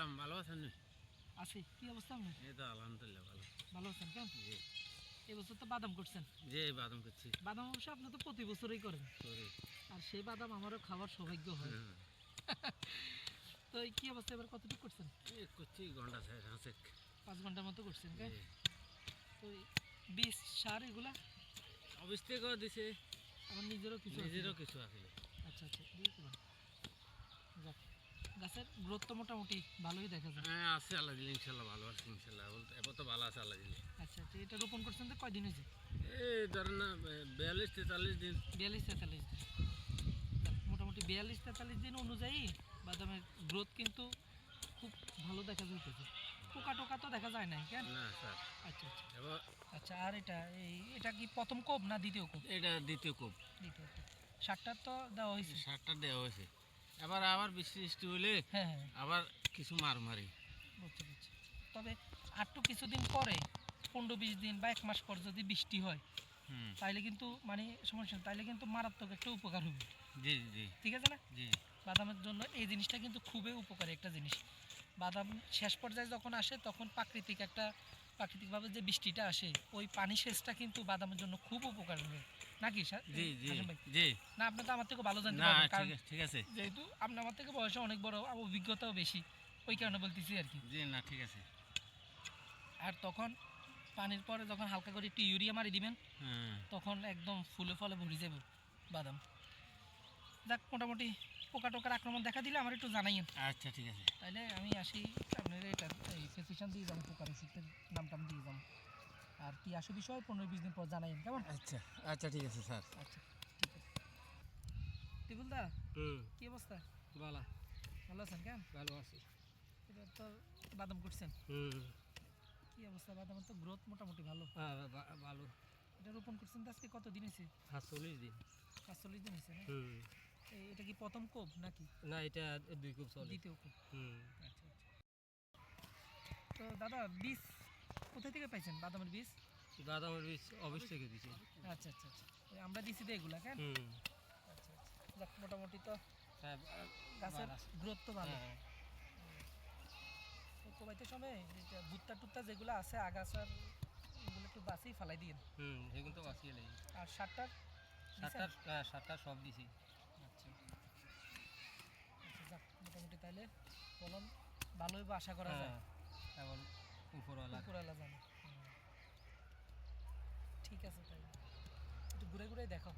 ভালো আছেন আছি। কি অবস্থা আপনার? এই তো আলহামদুলিল্লাহ ভালো। ভালো আছেন কেন? জি। এই বছর তো বাদাম করছেন। জি বাদাম করছি। বাদাম অবশ্য আপনি তো প্রতি বছরই করেন। আর সেই বাদাম আমারও খাওয়ার সৌভাগ্য হয়। হ্যাঁ। তো কি অবস্থা? এবার কতটুকু করছেন? এই করছি ঘণ্টা ছয় হাঁসেক পাঁচ ঘণ্টার মতো করছেন কেন? তো বীজ সার এগুলা? অফিস থেকেও দিছে। আমার নিজেরও কিছু নিজেরও কিছু আছে। আচ্ছা আচ্ছা। যাক। গাছের গ্রোথ তো মোটামুটি ভালোই দেখা যায়। হ্যাঁ আছে আল্লাহ দিলে ইনশাল্লাহ ভালো আছে ইনশাল্লাহ। বলতে এবার তো ভালো আছে আল্লাহ দিলে। আচ্ছা তো এটা রোপণ করছেন তো কয়দিন হয়েছে? এই ধরেন না বিয়াল্লিশ তেতাল্লিশ দিন। বিয়াল্লিশ তেতাল্লিশ দিন। মোটামুটি বিয়াল্লিশ তেতাল্লিশ দিন অনুযায়ী বাদামের গ্রোথ কিন্তু খুব ভালো দেখা যাইতেছে। পোকা টোকা তো দেখা যায় না কেন? না স্যার। আচ্ছা আচ্ছা। আচ্ছা আর এটা এই এটা কি প্রথম কোপ না দ্বিতীয় কোপ? এটা দ্বিতীয় কোপ। দ্বিতীয় কোপ। সারটার তো দেওয়া হয়েছে। সারটা দেওয়া হয়েছে। এবার আবার বৃষ্টি বৃষ্টি হলে হ্যাঁ হ্যাঁ। আবার কিছু মার মারি। বুঝছি বুঝছি তবে আরটু কিছুদিন পরে পনেরো বিশ দিন বা এক মাস পর যদি বৃষ্টি হয় তাহলে তাইলে কিন্তু মানে সমস্যা তাহলে তাইলে কিন্তু মারাত্মক একটা উপকার হবে। জি জি। ঠিক আছে না? জি। বাদামের জন্য এই জিনিসটা কিন্তু খুবই উপকারী একটা জিনিস। বাদাম শেষ পর্যায়ে যখন আসে তখন প্রাকৃতিক একটা প্রাকৃতিকভাবে যে বৃষ্টিটা আসে ওই পানি সেচটা কিন্তু বাদামের জন্য খুব উপকার হবে। নাকি সা- জি জি জি। না আপনি তো আমার থেকে ভালো জানতে না পারবেন ঠিক আছে যেহেতু আপনি আমার থেকে বয়সে অনেক বড় আর অভিজ্ঞতাও বেশি ওই কারণে বলতেছি আর কি। জি না ঠিক আছে। আর তখন পানির পরে যখন হালকা করে একটু ইউরিয়া মারি দিবেন হ্যাঁ। তখন একদম ফুলে ফলে ভরে যাবে বাদাম। যাক মোটামুটি পোকা টোকার আক্রমণ দেখা দিলে আমার একটু জানাইয়েন। আচ্ছা ঠিক আছে। তাইলে আমি আসি আপনার এটা এই প্রেসক্রিপশন দিয়ে যাব পোকার ওষুধের নাম টাম দিয়ে যাব। আর কি আসে বিষয় পনেরো বিশ দিন পর জানাইন কেমন? আচ্ছা আচ্ছা ঠিক আছে স্যার। আচ্ছা ঠিক আছে। টিপুল দা হুম। কি অবস্থা? ভালো। ভালো আছেন কেন ভালো আছি। এটা তো বাদাম করছেন হুম। কি অবস্থা? বাদামের তো গ্রোথ মোটামুটি ভালো। হ্যাঁ ভালো। এটা রোপণ করছেন তো আজকে কত দিন হয়েছে হ্যাঁ চল্লিশ দিন। পাঁচচল্লিশ দিন হয়েছে না? হুম। এটা কি প্রথম কোপ নাকি? না এটা দুই কুপ চলে দ্বিতীয় কোপ। হুম। আচ্ছা আচ্ছা। তো দাদা বীজ কোথায় থেকে পাইছেন? বাদামের বীজ? বাদামের বীজ অফিস থেকে দিছি। আচ্ছা আচ্ছা আচ্ছা। আমরা দিছি তো এগুলা কেন? হুম। আচ্ছা আচ্ছা। মোটামুটি তো হ্যাঁ গাছের গ্রোথ তো ভালো। হ্যাঁ। কোবাইতে সময় ভুট্টা টুত্তা যেগুলো আছে আগাছার এগুলো একটু বাঁচিয়ে ফেলাই দিন হুম সেগুলো তো বাঁচিয়ে লেগে আর সারটার সাতটা হ্যাঁ সাতটা সব দিছি আচ্ছা আচ্ছা যাক মোটামুটি তাহলে ফলন ভালোই বা আশা করা যায়? হ্যাঁ এখন উপরওয়ালা। উপরওয়ালা জানে। ঠিক আছে তাই একটু ঘুরে ঘুরে দেখো